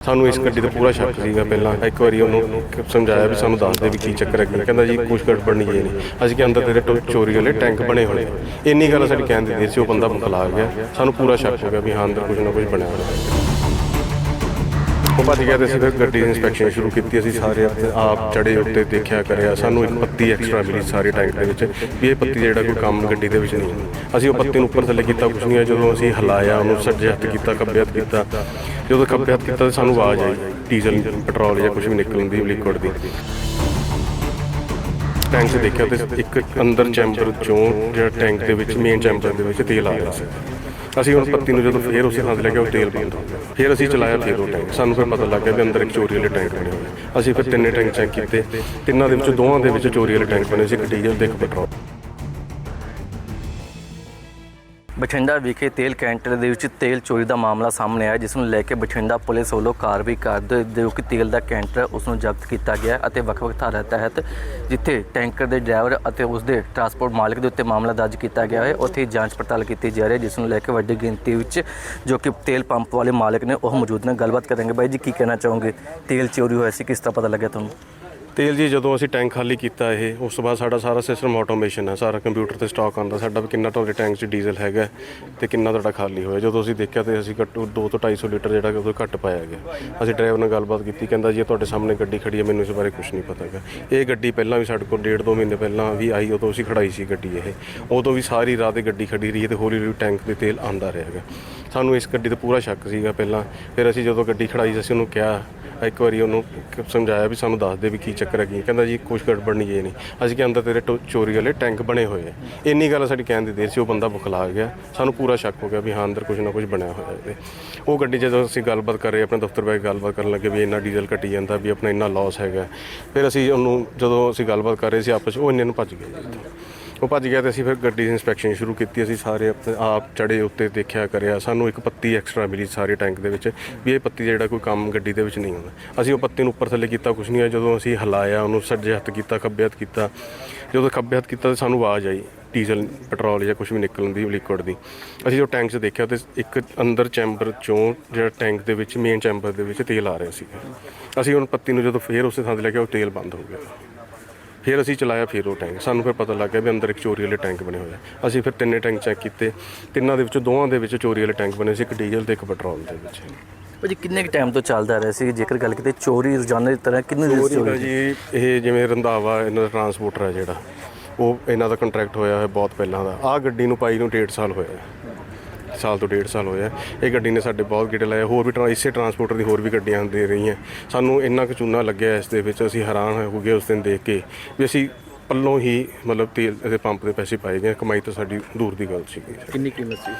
ਸਾਨੂੰ ਇਸ ਗੱਡੀ ਦਾ ਪੂਰਾ ਸ਼ੱਕ ਸੀਗਾ ਪਹਿਲਾਂ। ਇੱਕ ਵਾਰੀ ਉਹਨੂੰ ਸਮਝਾਇਆ ਵੀ ਸਾਨੂੰ ਦੱਸ ਦੇ ਵੀ ਕੀ ਚੱਕਰ ਹੈ ਕਹਿੰਦਾ ਜੀ ਕੁਝ ਗੜਬੜ ਨਹੀਂ ਹੈ ਨਹੀਂ ਅਸੀਂ ਕਿ ਅੰਦਰ ਤੇਰੇ ਟੋ- ਚੋਰੀ ਵਾਲੇ ਟੈਂਕ ਬਣੇ ਹੋਣੇ ਇੰਨੀ ਗੱਲ ਸਾਡੀ ਕਹਿਣ ਦੀ ਸੀ, ਉਹ ਬੰਦਾ ਮੁਕਲਾ ਗਿਆ। ਸਾਨੂੰ ਪੂਰਾ ਸ਼ੱਕ ਹੋ ਗਿਆ ਵੀ ਹਾਂ, ਅੰਦਰ ਕੁਝ ਨਾ ਕੁਝ ਬਣਿਆ ਹੋਇਆ ਉਹ ਭੱਜ ਗਿਆ ਤੇ ਅਸੀਂ ਫਿਰ ਗੱਡੀ ਦੀ ਇਨਸਪੈਕਸ਼ਨ ਸ਼ੁਰੂ ਕੀਤੀ, ਅਸੀਂ ਸਾਰੇ ਆਪਣੇ ਆਪ ਚੜੇ ਉੱਤੇ ਦੇਖਿਆ ਕਰਿਆ। ਸਾਨੂੰ ਇੱਕ ਪੱਤੀ ਐਕਸਟਰਾ ਮਿਲੀ ਸਾਰੇ ਟੈਂਕ ਦੇ ਵਿੱਚ, ਵੀ ਇਹ ਪੱਤੀ ਜਿਹੜਾ ਕੋਈ ਕੰਮ ਗੱਡੀ ਦੇ ਵਿੱਚ ਨਹੀਂ। ਅਸੀਂ ਉਹ ਪੱਤੀ ਨੂੰ ਉੱਪਰ ਥੱਲੇ ਕੀਤਾ, ਕੁਛ ਨਹੀਂ ਹੋਇਆ। ਜਦੋਂ ਅਸੀਂ ਹਿਲਾਇਆ, ਉਹਨੂੰ ਸੱਜੇ ਹੱਥ ਕੀਤਾ, ਖੱਬੇ ਹੱਥ ਕੀਤਾ। ਜਦੋਂ ਖੱਬੇ ਹੱਥ ਕੀਤਾ ਤਾਂ ਸਾਨੂੰ ਆਵਾਜ਼ ਆਈ, ਡੀਜ਼ਲ, ਪੈਟਰੋਲ ਜਾਂ ਕੁਝ ਵੀ ਨਿਕਲਣ ਦੀ ਲਿਕੁਇਡ ਦੀ। ਟੈਂਕ 'ਚ ਦੇਖਿਆ ਤੇ ਇੱਕ ਅੰਦਰ ਚੈਂਬਰ ਚੋਂ ਜਿਹੜਾ ਟੈਂਕ ਦੇ ਵਿੱਚ ਮੇਨ ਚੈਂਬਰ ਦੇ ਵਿੱਚ ਤੇਲ ਆ ਰਿਹਾ ਸੀ। ਅਸੀਂ ਹੁਣ ਪੱਤੀ ਨੂੰ ਜਦੋਂ ਫੇਰ ਉਸੇ ਥਾਂ ਲੈ ਕੇ ਉਹ ਤੇਲ ਬੰਦ ਹੋ ਗਿਆ। ਫਿਰ ਅਸੀਂ ਚਲਾਇਆ ਫਿਰ ਉਹ ਟੈਂਕ। ਸਾਨੂੰ ਫਿਰ ਪਤਾ ਲੱਗ ਗਿਆ ਵੀ ਅੰਦਰ ਇੱਕ ਚੋਰੀ ਵਾਲੇ ਟੈਂਕ ਬਣੇ ਹੋਏ। ਅਸੀਂ ਫਿਰ ਤਿੰਨੇ ਟੈਂਕ ਚੈੱਕ ਕੀਤੇ। ਤਿੰਨਾਂ ਦੇ ਵਿੱਚੋਂ ਦੋਵਾਂ ਦੇ ਵਿੱਚ ਚੋਰੀ ਵਾਲੇ ਟੈਂਕ ਬਣੇ ਸੀ ਇੱਕ ਡੀਜ਼ਲ ਤੇ ਇੱਕ ਪੈਟਰੋਲ। ਬਠਿੰਡਾ ਵਿਖੇ ਤੇਲ ਕੈਂਟਰ ਦੇ ਵਿੱਚ ਤੇਲ ਚੋਰੀ ਦਾ ਮਾਮਲਾ ਸਾਹਮਣੇ ਆਇਆ, ਜਿਸ ਨੂੰ ਲੈ ਕੇ ਬਠਿੰਡਾ ਪੁਲਿਸ ਵੱਲੋਂ ਕਾਰਵਾਈ ਕਰਦੇ ਜੋ ਕਿ ਤੇਲ ਦਾ ਕੈਂਟਰ ਉਸ ਨੂੰ ਜ਼ਬਤ ਕੀਤਾ ਗਿਆ ਅਤੇ ਵੱਖ-ਵੱਖ ਧਾਰਾ ਤਹਿਤ ਜਿੱਥੇ ਟੈਂਕਰ ਦੇ ਡਰਾਈਵਰ ਅਤੇ ਉਸ ਦੇ ਟਰਾਂਸਪੋਰਟ ਮਾਲਕ ਦੇ ਉੱਤੇ ਮਾਮਲਾ ਦਰਜ ਕੀਤਾ ਗਿਆ ਹੈ, ਉੱਥੇ ਜਾਂਚ ਪੜਤਾਲ ਕੀਤੀ ਜਾ ਰਹੀ ਹੈ, ਜਿਸ ਨੂੰ ਲੈ ਕੇ ਵੱਡੀ ਗਿਣਤੀ ਵਿੱਚ ਜੋ ਕਿ ਤੇਲ ਪੰਪ ਵਾਲੇ ਮਾਲਕ ਨੇ ਉਹ ਮੌਜੂਦ ਨੇ। ਗੱਲਬਾਤ ਕਰਾਂਗੇ ਬਾਈ ਜੀ, ਕੀ ਕਹਿਣਾ ਚਾਹੋਗੇ? ਤੇਲ ਚੋਰੀ ਹੋਇਆ ਸੀ, ਕਿਸ ਤਰ੍ਹਾਂ ਪਤਾ ਲੱਗਿਆ ਤੁਹਾਨੂੰ? ਤੇਲ ਜੀ, ਜਦੋਂ ਅਸੀਂ ਟੈਂਕ ਖਾਲੀ ਕੀਤਾ ਇਹ, ਉਸ ਤੋਂ ਬਾਅਦ ਸਾਡਾ ਸਾਰਾ ਸਿਸਟਮ ਆਟੋਮੇਸ਼ਨ ਹੈ ਸਾਰਾ ਕੰਪਿਊਟਰ ਤੇ ਸਟਾਕ ਆਉਂਦਾ, ਸਾਡਾ ਵੀ ਕਿੰਨਾ ਤੁਹਾਡੇ ਟੈਂਕ 'ਚ ਡੀਜ਼ਲ ਹੈਗਾ ਤੇ ਕਿੰਨਾ ਤੁਹਾਡਾ ਖਾਲੀ ਹੋਇਆ। ਜਦੋਂ ਅਸੀਂ ਦੇਖਿਆ ਤੇ ਅਸੀਂ ਘੱਟੋ 2 ਤੋਂ 250 ਲੀਟਰ ਜਿਹੜਾ ਕਿ ਉਹ ਘੱਟ ਪਾਇਆ ਗਿਆ। ਅਸੀਂ ਡਰਾਈਵਰ ਨਾਲ ਗੱਲਬਾਤ ਕੀਤੀ, ਕਹਿੰਦਾ ਜੀ, ਇਹ ਤੁਹਾਡੇ ਸਾਹਮਣੇ ਗੱਡੀ ਖੜੀ ਹੈ ਮੈਨੂੰ ਇਸ ਬਾਰੇ ਕੁਝ ਨਹੀਂ ਪਤਾ ਹੈਗਾ। ਇਹ ਗੱਡੀ ਪਹਿਲਾਂ ਵੀ ਸਾਡੇ ਕੋਲ ਡੇਢ ਦੋ ਮਹੀਨੇ ਪਹਿਲਾਂ ਵੀ ਆਈ, ਉਦੋਂ ਅਸੀਂ ਖੜਾਈ ਸੀ ਗੱਡੀ ਇਹ। ਉਦੋਂ ਵੀ ਸਾਰੀ ਰਾਤ ਇਹ ਗੱਡੀ ਖੜੀ ਰਹੀ ਹੈ ਤੇ ਹੌਲੀ ਹੌਲੀ ਟੈਂਕ ਦੇ ਤੇਲ ਆਂਦਾ ਰਿਹਾ ਹੈਗਾ। ਸਾਨੂੰ ਇਸ ਗੱਡੀ ਤੇ ਪੂਰਾ ਸ਼ੱਕ ਸੀਗਾ ਪਹਿਲਾਂ। ਫਿਰ ਅਸੀਂ ਜਦੋਂ ਗੱਡੀ ਖੜਾਈ, ਅਸੀਂ ਉਹਨੂੰ ਕਿਹਾ ਇੱਕ ਵਾਰੀ ਉਹਨੂੰ ਸਮਝਾਇਆ ਵੀ ਸਾਨੂੰ ਦੱਸ ਦੇ ਵੀ ਕੀ ਚੱਕਰ ਹੈ ਕੀ ਕਹਿੰਦਾ ਜੀ ਕੁਛ ਗੜਬੜ ਨਹੀਂ ਹੈ ਨਹੀਂ। ਅਸੀਂ ਕਿ ਅੰਦਰ ਤੇਰੇ ਟੋ- ਚੋਰੀ ਵਾਲੇ ਟੈਂਕ ਬਣੇ ਹੋਏ ਆ। ਇੰਨੀ ਗੱਲ ਸਾਡੀ ਕਹਿਣ ਦੀ ਦੇਰ ਸੀ, ਉਹ ਬੰਦਾ ਬੁਖਲਾ ਗਿਆ। ਸਾਨੂੰ ਪੂਰਾ ਸ਼ੱਕ ਹੋ ਗਿਆ ਵੀ ਹਾਂ, ਅੰਦਰ ਕੁਝ ਨਾ ਕੁਝ ਬਣਿਆ ਹੋਇਆ ਇਹਦੇ। ਉਹ ਗੱਡੀ ਜਦੋਂ ਅਸੀਂ ਗੱਲਬਾਤ ਕਰ ਰਹੇ, ਆਪਣੇ ਦਫ਼ਤਰ ਬੈਠ ਕੇ ਗੱਲਬਾਤ ਕਰਨ ਲੱਗੇ ਵੀ ਇੰਨਾ ਡੀਜ਼ਲ ਕੱਟੀ ਜਾਂਦਾ, ਵੀ ਆਪਣਾ ਇੰਨਾ ਲਾਸ ਹੈਗਾ। ਫਿਰ ਅਸੀਂ ਉਹਨੂੰ, ਜਦੋਂ ਅਸੀਂ ਗੱਲਬਾਤ ਕਰ ਰਹੇ ਸੀ ਆਪਸ 'ਚ ਉਹ ਇੰਨੇ ਨੂੰ ਭੱਜ ਗਿਆ ਜੀ ਇੱਥੋਂ। ਉਹ ਭੱਜ ਗਿਆ ਤੇ ਅਸੀਂ ਫਿਰ ਗੱਡੀ ਦੀ ਇਨਸਪੈਕਸ਼ਨ ਸ਼ੁਰੂ ਕੀਤੀ। ਅਸੀਂ ਸਾਰੇ ਆਪਣੇ ਆਪ ਚੜੇ ਉੱਤੇ ਦੇਖਿਆ ਕਰਿਆ। ਸਾਨੂੰ ਇੱਕ ਪੱਤੀ ਐਕਸਟਰਾ ਮਿਲੀ ਸਾਰੇ ਟੈਂਕ ਦੇ ਵਿੱਚ ਵੀ ਇਹ ਪੱਤੀ ਜਿਹੜਾ ਕੋਈ ਕੰਮ ਗੱਡੀ ਦੇ ਵਿੱਚ ਨਹੀਂ ਹੁੰਦਾ। ਅਸੀਂ ਉਹ ਪੱਤੀ ਨੂੰ ਉੱਪਰ ਥੱਲੇ ਕੀਤਾ ਕੁਝ ਨਹੀਂ ਹੋਇਆ। ਜਦੋਂ ਅਸੀਂ ਹਿਲਾਇਆ, ਉਹਨੂੰ ਸੱਜੇ ਹੱਥ ਕੀਤਾ, ਖੱਬੇ ਹੱਥ ਕੀਤਾ, ਜਦੋਂ ਖੱਬੇ ਹੱਥ ਕੀਤਾ ਤਾਂ ਸਾਨੂੰ ਆਵਾਜ਼ ਆਈ, ਡੀਜ਼ਲ, ਪੈਟਰੋਲ ਜਾਂ ਕੁਝ ਵੀ ਨਿਕਲਣ ਦੀ ਲਿਕੁਇਡ ਦੀ। ਅਸੀਂ ਜੋ ਟੈਂਕ 'ਚ ਦੇਖਿਆ ਤੇ ਇੱਕ ਅੰਦਰ ਚੈਂਬਰ ਚੋਂ ਜਿਹੜਾ ਟੈਂਕ ਦੇ ਵਿੱਚ ਮੇਨ ਚੈਂਬਰ ਦੇ ਵਿੱਚ ਤੇਲ ਆ ਰਿਹਾ ਸੀ ਅਸੀਂ ਹੁਣ ਪੱਤੀ ਨੂੰ ਜਦੋਂ ਫੇਰ ਉਸੇ ਥਾਂ ਤੇ ਲੈ ਕੇ ਉਹ ਤੇਲ ਬੰਦ ਹੋ ਗਿਆ। ਫਿਰ ਅਸੀਂ ਚਲਾਇਆ ਫਿਰ ਉਹ ਟੈਂਕ। ਸਾਨੂੰ ਫਿਰ ਪਤਾ ਲੱਗ ਗਿਆ ਵੀ ਅੰਦਰ ਇੱਕ ਚੋਰੀ ਵਾਲੇ ਟੈਂਕ ਬਣੇ ਹੋਏ ਆ। ਅਸੀਂ ਫਿਰ ਤਿੰਨੇ ਟੈਂਕ ਚੈੱਕ ਕੀਤੇ। ਤਿੰਨਾਂ ਦੇ ਵਿੱਚੋਂ ਦੋਵਾਂ ਦੇ ਵਿੱਚ ਚੋਰੀ ਵਾਲੇ ਟੈਂਕ ਬਣੇ ਸੀ ਇੱਕ ਡੀਜ਼ਲ ਤੇ ਇੱਕ ਪੈਟਰੋਲ ਦੇ ਵਿੱਚ। ਭਾਜੀ ਕਿੰਨੇ ਕੁ ਟਾਈਮ ਤੋਂ ਚੱਲਦਾ ਰਿਹਾ ਸੀ? ਜੇਕਰ ਗੱਲ ਕੀਤੇ ਚੋਰੀ ਰੋਜ਼ਾਨਾ ਦੀ ਤਰ੍ਹਾਂ ਕਿੰਨੇ ਦਿਨ ਚੋਰੀ ਜੀ ਇਹ ਜਿਵੇਂ ਰੰਧਾਵਾ ਇਹਨਾਂ ਦਾ ਟਰਾਂਸਪੋਰਟਰ ਹੈ ਜਿਹੜਾ ਉਹ ਇਹਨਾਂ ਦਾ ਕੰਟਰੈਕਟ ਹੋਇਆ ਹੈ ਬਹੁਤ ਪਹਿਲਾਂ ਦਾ। ਆਹ ਗੱਡੀ ਨੂੰ ਪਾਈ ਨੂੰ 1.5 ਸਾਲ ਹੋਇਆ। ਹੈ। ਸਾਲ ਤੋਂ ਡੇਢ ਸਾਲ ਹੋਇਆ। ਇਹ ਗੱਡੀ ਨੇ ਸਾਡੇ ਬਹੁਤ ਗੇੜੇ ਲਾਏ। ਹੋਰ ਵੀ ਟਰਾਂ, ਇਸੇ ਟਰਾਂਸਪੋਰਟਰ ਦੀ ਹੋਰ ਵੀ ਗੱਡੀਆਂ ਦੇ ਰਹੀਆਂ। ਸਾਨੂੰ ਇੰਨਾ ਕੁ ਚੂਨਾ ਲੱਗਿਆ ਇਸ ਦੇ ਵਿੱਚ। ਅਸੀਂ ਹੈਰਾਨ ਹੋ ਗਏ ਉਸ ਦਿਨ ਦੇਖ ਕੇ ਵੀ ਅਸੀਂ ਪੱਲੋਂ ਹੀ ਮਤਲਬ ਤੇਲ ਦੇ ਪੰਪ ਦੇ ਪੈਸੇ ਪਾਏ ਗਏ ਕਮਾਈ ਤਾਂ ਸਾਡੀ ਦੂਰ ਦੀ ਗੱਲ ਸੀਗੀ। ਕਿੰਨੀ ਕੀਮਤ ਸੀ?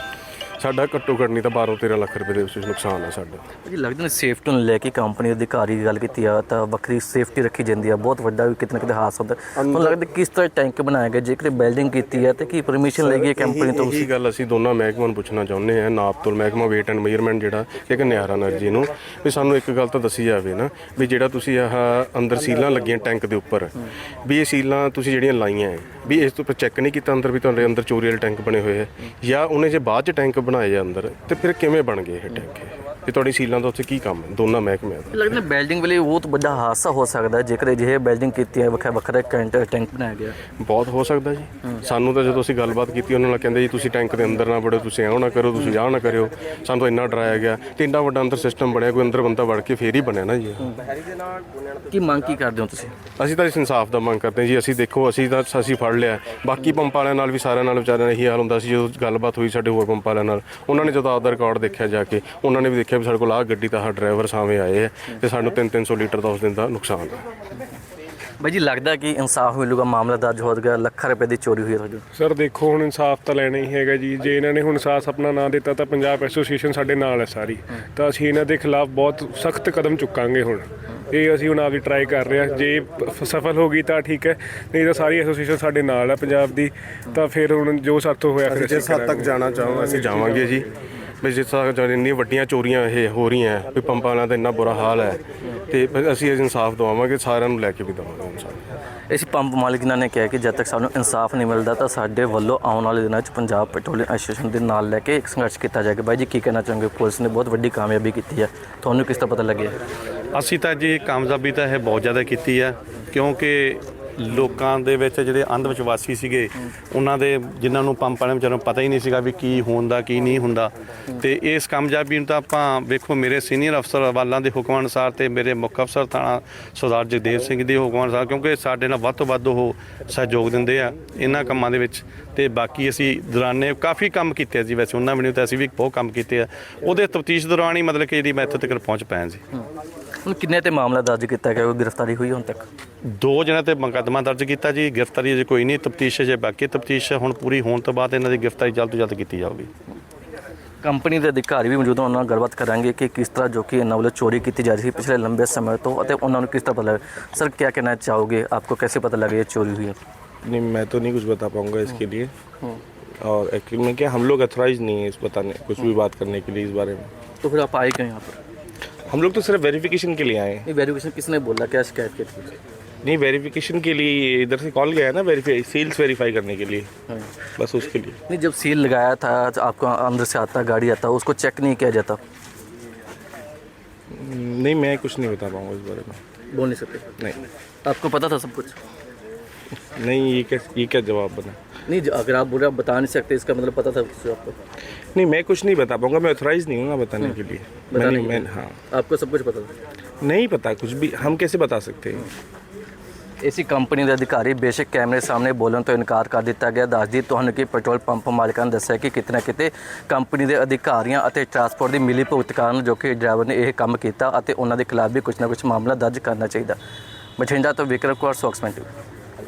ਸਾਡਾ ਘੱਟੋ ਘੱਟ ਨਹੀਂ ਤਾਂ 12 13 ਲੱਖ ਰੁਪਏ ਦੇ ਵਿੱਚ ਨੁਕਸਾਨ ਆ ਸਾਡਾ। ਜੀ ਲੱਗਦਾ ਨਾ ਸੇਫਟੀ ਨੂੰ ਲੈ ਕੇ ਕੰਪਨੀ ਅਧਿਕਾਰੀ ਦੀ ਗੱਲ ਕੀਤੀ ਆ ਤਾਂ ਵੱਖਰੀ ਸੇਫਟੀ ਰੱਖੀ ਜਾਂਦੀ ਆ ਬਹੁਤ ਵੱਡਾ ਵੀ ਕਿਤਨਾ ਕਿਤੇ ਹਾਦਸਾ ਹੁੰਦਾ। ਤੁਹਾਨੂੰ ਲੱਗਦਾ ਕਿਸ ਤਰ੍ਹਾਂ ਟੈਂਕ ਬਣਾਇਆ ਗਿਆ ਜੇਕਰ ਬਿਲਡਿੰਗ ਕੀਤੀ ਆ ਤੇ ਕੀ ਪਰਮਿਸ਼ਨ ਲੈ ਗਈ ਕੰਪਨੀ ਤੋਂ? ਉਸੇ ਗੱਲ ਅਸੀਂ ਦੋਨਾਂ ਮਹਿਕਮਿਆਂ ਨੂੰ ਪੁੱਛਣਾ ਚਾਹੁੰਦੇ ਆ ਨਾਪ ਤੋਂ ਮਹਿਕਮਾ ਵੇਟ ਐਂਡ ਮੇਜਰਮੈਂਟ ਜਿਹੜਾ ਇੱਕ ਨਿਆਰਾ એનર્ਜੀ ਨੂੰ ਵੀ ਸਾਨੂੰ ਇੱਕ ਗੱਲ ਤਾਂ ਦੱਸੀ ਜਾਵੇ ਨਾ ਵੀ ਜਿਹੜਾ ਤੁਸੀਂ ਆਹ ਅੰਦਰ ਸੀਲਾਂ ਲੱਗੀਆਂ ਟੈਂਕ ਦੇ ਉੱਪਰ ਵੀ ਇਹ ਸੀਲਾਂ ਤੁਸੀਂ ਜਿਹੜੀਆਂ ਲਾਈਆਂ ਵੀ ਇਸ ਤੋਂ ਚੈੱਕ ਨਹੀਂ ਕੀਤਾ ਅੰਦਰ ਵੀ ਤੁਹਾਡੇ ਅੰਦਰ ਚੋਰੀ ਵਾਲੇ ਟੈਂਕ ਬਣੇ ਹੋਏ ਆ ਜਾਂ ਉਹਨੇ ਜੇ ਬਾਅਦ ਚ ਟੈਂਕ ਬਣਾਏ ਆ ਅੰਦਰ ਤੇ ਫਿਰ ਕਿਵੇਂ ਬਣ ਗਏ ਇਹ ਟੈਂਕ? ਤੇ ਤੁਹਾਡੀ ਸੀਲਾਂ ਦਾ ਉੱਥੇ ਕੀ ਕੰਮ ਹੈ? ਦੋਨਾਂ ਮਹਿਕਮਿਆਂ ਦਾ। ਲੱਗਦਾ ਬਿਲਡਿੰਗ ਵੇਲੇ ਬਹੁਤ ਵੱਡਾ ਹਾਦਸਾ ਹੋ ਸਕਦਾ ਹੈ ਜੇਕਰ ਅਜਿਹੇ ਬਿਲਡਿੰਗ ਕੀਤੀ ਹੈ ਵੱਖਰਾ ਵੱਖਰਾ ਕੈਂਟ ਟੈਂਕ ਬਣਾਇਆ ਗਿਆ ਬਹੁਤ ਹੋ ਸਕਦਾ ਜੀ। ਸਾਨੂੰ ਤਾਂ ਜਦੋਂ ਅਸੀਂ ਗੱਲਬਾਤ ਕੀਤੀ ਉਹਨਾਂ ਨਾਲ ਕਹਿੰਦੇ ਜੀ ਤੁਸੀਂ ਟੈਂਕ ਦੇ ਅੰਦਰ ਨਾ ਵੜੋ ਤੁਸੀਂ ਐਂ ਨਾ ਕਰੋ ਤੁਸੀਂ ਆਹ ਨਾ ਕਰਿਓ। ਸਾਨੂੰ ਤਾਂ ਇੰਨਾ ਡਰਾਇਆ ਗਿਆ ਤੇ ਇੰਨਾ ਵੱਡਾ ਅੰਦਰ ਸਿਸਟਮ ਬਣਿਆ ਕੋਈ ਅੰਦਰ ਬੰਦਾ ਵੜ ਕੇ ਫੇਰ ਹੀ ਬਣਿਆ ਨਾ ਜੀ। ਕੀ ਮੰਗ ਕੀ ਕਰਦੇ ਹੋ ਤੁਸੀਂ? ਅਸੀਂ ਤਾਂ ਇਸ ਇਨਸਾਫ ਦਾ ਮੰਗ ਕਰਦੇ ਹਾਂ ਜੀ। ਅਸੀਂ ਦੇਖੋ ਅਸੀਂ ਤਾਂ ਅਸੀਂ ਫੜ ਲਿਆ। ਬਾਕੀ ਪੰਪ ਵਾਲਿਆਂ ਨਾਲ ਵੀ ਸਾਰਿਆਂ ਨਾਲ ਵਿਚਾਰਿਆਂ ਦਾ ਇਹੀ ਹਾਲ ਹੁੰਦਾ ਸੀ ਜਦੋਂ ਗੱਲਬਾਤ ਹੋਈ ਸਾਡੇ ਹੋਰ ਪੰਪ ਵਾਲਿਆਂ ਨਾਲ। ਉਹਨਾਂ ਨੇ ਜਦੋਂ ਆਪਦਾ ਰਿਕਾਰਡ ਦੇਖਿਆ ਜਾ ਕੇ ਉਹਨਾਂ ਨੇ ਵੀ ਦੇਖਿਆ ਵੀ ਸਾਡੇ ਕੋਲ ਆਹ ਗੱਡੀ ਤਾਂ ਆਹ ਡਰਾਈਵਰ ਸਾਵੇਂ ਆਏ ਆ ਤੇ ਸਾਨੂੰ 3-300 ਲੀਟਰ ਦਾ ਉਸ ਦਿਨ ਦਾ ਨੁਕਸਾਨ ਹੈ ਬਾਈ ਜੀ ਲੱਗਦਾ ਕਿ ਇਨਸਾਫ ਮਿਲੂਗਾ ਮਾਮਲਾ ਦਰਜ ਹੋ ਗਿਆ ਲੱਖਾਂ ਰੁਪਏ ਦੀ ਚੋਰੀ ਹੋਈ ਹੈ ਤੁਹਾਡੀ। ਸਰ ਦੇਖੋ ਹੁਣ ਇਨਸਾਫ ਤਾਂ ਲੈਣਾ ਹੀ ਹੈਗਾ ਜੀ। ਜੇ ਇਹਨਾਂ ਨੇ ਹੁਣ ਸਾਥ ਆਪਣਾ ਨਾਂ ਦਿੱਤਾ ਤਾਂ ਪੰਜਾਬ ਐਸੋਸੀਏਸ਼ਨ ਸਾਡੇ ਨਾਲ ਹੈ ਸਾਰੀ। ਤਾਂ ਅਸੀਂ ਇਹਨਾਂ ਦੇ ਖਿਲਾਫ ਬਹੁਤ ਸਖਤ ਕਦਮ ਚੁੱਕਾਂਗੇ ਹੁਣ। ਇਹ ਅਸੀਂ ਹੁਣ ਆਪਦੀ ਟਰਾਈ ਕਰ ਰਹੇ ਹਾਂ। ਜੇ ਸਫਲ ਹੋ ਗਈ ਤਾਂ ਠੀਕ ਹੈ ਨਹੀਂ ਤਾਂ ਸਾਰੀ ਐਸੋਸੀਏਸ਼ਨ ਸਾਡੇ ਨਾਲ ਹੈ ਪੰਜਾਬ ਦੀ। ਤਾਂ ਫਿਰ ਹੁਣ ਜੋ ਸਾਥੋਂ ਹੋਇਆ ਫਿਰ ਜੇ ਸੱਦ ਤੱਕ ਜਾਣਾ ਚਾਹੋ ਅਸੀਂ ਜਾਵਾਂਗੇ ਜੀ। ਵੀ ਜਿਸ ਤਰ੍ਹਾਂ ਜਦ ਇੰਨੀ ਵੱਡੀਆਂ ਚੋਰੀਆਂ ਇਹ ਹੋ ਰਹੀਆਂ ਹੈ, ਵੀ ਪੰਪਾਂ ਨਾਲ ਤਾਂ ਇੰਨਾ ਬੁਰਾ ਹਾਲ ਹੈ ਤੇ ਫਿਰ ਅਸੀਂ ਇਨਸਾਫ ਦਵਾਵਾਂਗੇ ਸਾਰਿਆਂ ਨੂੰ ਲੈ ਕੇ ਵੀ ਦਵਾਂਗੇ ਇਨਸਾਫ। ਇਸ ਪੰਪ ਮਾਲਕ ਜਿਨ੍ਹਾਂ ਨੇ ਕਿਹਾ ਕਿ ਜਦ ਤੱਕ ਸਾਨੂੰ ਇਨਸਾਫ ਨਹੀਂ ਮਿਲਦਾ ਤਾਂ ਸਾਡੇ ਵੱਲੋਂ ਆਉਣ ਵਾਲੇ ਦਿਨਾਂ 'ਚ ਪੰਜਾਬ ਪੈਟਰੋਲੀਅਮ ਐਸੋਸੀਏਸ਼ਨ ਦੇ ਨਾਲ ਲੈ ਕੇ ਇੱਕ ਸੰਘਰਸ਼ ਕੀਤਾ ਜਾਏਗਾ। ਬਾਈ ਜੀ ਕੀ ਕਹਿਣਾ ਚਾਹੋਗੇ? ਪੁਲਿਸ ਨੇ ਬਹੁਤ ਵੱਡੀ ਕਾਮਯਾਬੀ ਕੀਤੀ ਹੈ। ਤੁਹਾਨੂੰ ਕਿਸ ਤਰ੍ਹਾਂ ਪਤਾ ਲੱਗਿਆ? ਅਸੀਂ ਤਾਂ ਜੀ ਕਾਮਯਾਬੀ ਤਾਂ ਇਹ ਬਹੁਤ ਜ਼ਿਆਦਾ ਕੀਤੀ ਹੈ ਕਿਉਂਕਿ ਲੋਕਾਂ ਦੇ ਵਿੱਚ ਜਿਹੜੇ ਅੰਧ ਵਿਸ਼ਵਾਸੀ ਸੀਗੇ, ਉਹਨਾਂ ਦੇ ਜਿਨ੍ਹਾਂ ਨੂੰ ਪੰਪ ਵਾਲਿਆਂ ਵਿਚਾਰਿਆਂ ਨੂੰ ਪਤਾ ਹੀ ਨਹੀਂ ਸੀਗਾ ਵੀ ਕੀ ਹੁੰਦਾ, ਕੀ ਨਹੀਂ ਹੁੰਦਾ। ਤੇ ਇਸ ਕਾਮਯਾਬੀ ਨੂੰ ਤਾਂ ਆਪਾਂ ਵੇਖੋ, ਮੇਰੇ ਸੀਨੀਅਰ ਅਫਸਰ ਵਾਲਾਂ ਦੇ ਹੁਕਮ ਅਨੁਸਾਰ ਤੇ ਮੇਰੇ ਮੁੱਖ ਅਫਸਰ ਥਾਣਾ ਸਰਦਾਰ ਜਗਦੇਵ ਸਿੰਘ ਦੇ ਹੁਕਮ ਅਨੁਸਾਰ, ਕਿਉਂਕਿ ਸਾਡੇ ਨਾਲ ਵੱਧ ਤੋਂ ਵੱਧ ਉਹ ਸਹਿਯੋਗ ਦਿੰਦੇ ਆ ਇਹਨਾਂ ਕੰਮਾਂ ਦੇ ਵਿੱਚ। ਤੇ ਬਾਕੀ ਅਸੀਂ ਦੌਰਾਨੇ ਕਾਫੀ ਕੰਮ ਕੀਤੇ ਆ ਜੀ, ਵੈਸੇ ਉਹਨਾਂ ਵੀ ਨਹੀਂ, ਤਾਂ ਅਸੀਂ ਵੀ ਬਹੁਤ ਕੰਮ ਕੀਤੇ ਆ। ਉਹਦੇ ਤਫਤੀਸ਼ ਦੌਰਾਨ ਹੀ ਮਤਲਬ ਕਿ ਜਿਹੜੀ ਮੈਂ ਇੱਥੇ ਤੱਕ ਪਹੁੰਚ ਪਾਇਆ ਜੀ। ਹੁਣ ਕਿੰਨੇ ਤੇ ਮਾਮਲਾ ਦਰਜ ਕੀਤਾ ਗਿਆ ਕੋਈ ਗ੍ਰਿਫਤਾਰੀ ਹੋਈ ਹੁਣ ਤੱਕ ਦੋ ਜਣਾਂ ਤੇ ਮੁਕੱਦਮਾ ਦਰਜ ਕੀਤਾ ਜੀ ਗ੍ਰਿਫਤਾਰੀ ਅਜੇ ਕੋਈ ਨਹੀਂ ਤਫਤੀਸ਼ ਜੇ ਬਾਕੀ ਤਫਤੀਸ਼ ਹੁਣ ਪੂਰੀ ਹੋਣ ਤੋਂ ਬਾਅਦ ਇਹਨਾਂ ਦੀ ਗ੍ਰਿਫਤਾਰੀ ਜਲਦ ਤੋਂ ਜਲਦ ਕੀਤੀ ਜਾਊਗੀ ਕੰਪਨੀ ਦੇ ਅਧਿਕਾਰੀ ਵੀ ਮੌਜੂਦ ਹਨ ਉਹਨਾਂ ਨਾਲ ਗੱਲਬਾਤ ਕਰਾਂਗੇ ਕਿ ਕਿਸ ਤਰ੍ਹਾਂ ਜੋ ਕਿ ਇਹਨਾਂ ਵੱਲੋਂ ਚੋਰੀ ਕੀਤੀ ਜਾ ਰਹੀ ਸੀ ਪਿਛਲੇ ਲੰਬੇ ਸਮੇਂ ਤੋਂ ਅਤੇ ਉਹਨਾਂ ਨੂੰ ਕਿਸ ਤਰ੍ਹਾਂ ਪਤਾ ਲੱਗਾ ਸਰ ਕੀ ਕਹਿਣਾ ਚਾਹੋਗੇ आपको कैसे पता लगा ये चोरी हुई है नहीं मैं तो नहीं कुछ बता पाऊंगा इसके लिए और एक्चुअली में क्या हम लोग अथोराइज नहीं है इस बताने कुछ भी बात करने के लिए इस बारे में तो फिर आप आए क्यों यहाँ पर हम लोग तो सिर्फ़ वेरिफिकेशन के लिए आए हैं। ये वेरिफिकेशन किसने बोला? क्या शिकायत की थी? नहीं वेरिफिकेशन के लिए इधर से कॉल गया है ना वेरीफाई सेल्स वेरीफाई करने के लिए। हाँ। बस उसके लिए। नहीं जब सील लगाया था आपको अंदर से आता गाड़ी आता उसको चेक नहीं किया जाता? नहीं मैं कुछ नहीं बता पाऊँगा इस बारे में। बोल नहीं सकते? नहीं। आपको पता था सब कुछ? नहीं ये क्या ये क्या जवाब बना नहीं जो- अगर आप बोल रहे आप बता नहीं सकते इसका मतलब पता था कुछ आपको नहीं मैं कुछ नहीं बता पाऊंगा मैं अथोराइज नहीं हूँ ना बताने के लिए बताने मैंने के मैं लिए। हाँ आपको सब कुछ पता था नहीं पता कुछ भी हम कैसे बता सकते हैं ਇਸੀ ਕੰਪਨੀ ਦੇ ਅਧਿਕਾਰੀ ਬੇਸ਼ੱਕ ਕੈਮਰੇ ਸਾਹਮਣੇ ਬੋਲਣ ਤੋਂ ਇਨਕਾਰ ਕਰ ਦਿੱਤਾ ਗਿਆ ਦੱਸਦੀ ਤੁਹਾਨੂੰ ਕਿ ਪੈਟਰੋਲ ਪੰਪ ਮਾਲਕਾਂ ਨੇ ਦੱਸਿਆ ਕਿ ਕਿਤੇ ਨਾ ਕਿਤੇ ਕੰਪਨੀ ਦੇ ਅਧਿਕਾਰੀਆਂ ਅਤੇ ਟਰਾਂਸਪੋਰਟ ਦੀ ਮਿਲੀ ਭੁਗਤ ਕਾਰਨ ਜੋ ਕਿ ਡਰਾਈਵਰ ਨੇ ਇਹ ਕੰਮ ਕੀਤਾ ਅਤੇ ਉਹਨਾਂ ਦੇ ਖਿਲਾਫ ਵੀ ਕੁਝ ਨਾ ਕੁਝ ਮਾਮਲਾ ਦਰਜ ਕਰਨਾ ਚਾਹੀਦਾ ਬਠਿੰਡਾ ਤੋਂ ਵਿਕਰਮ ਕੁਮਾਰ ਸੋਕਸਮੈਨ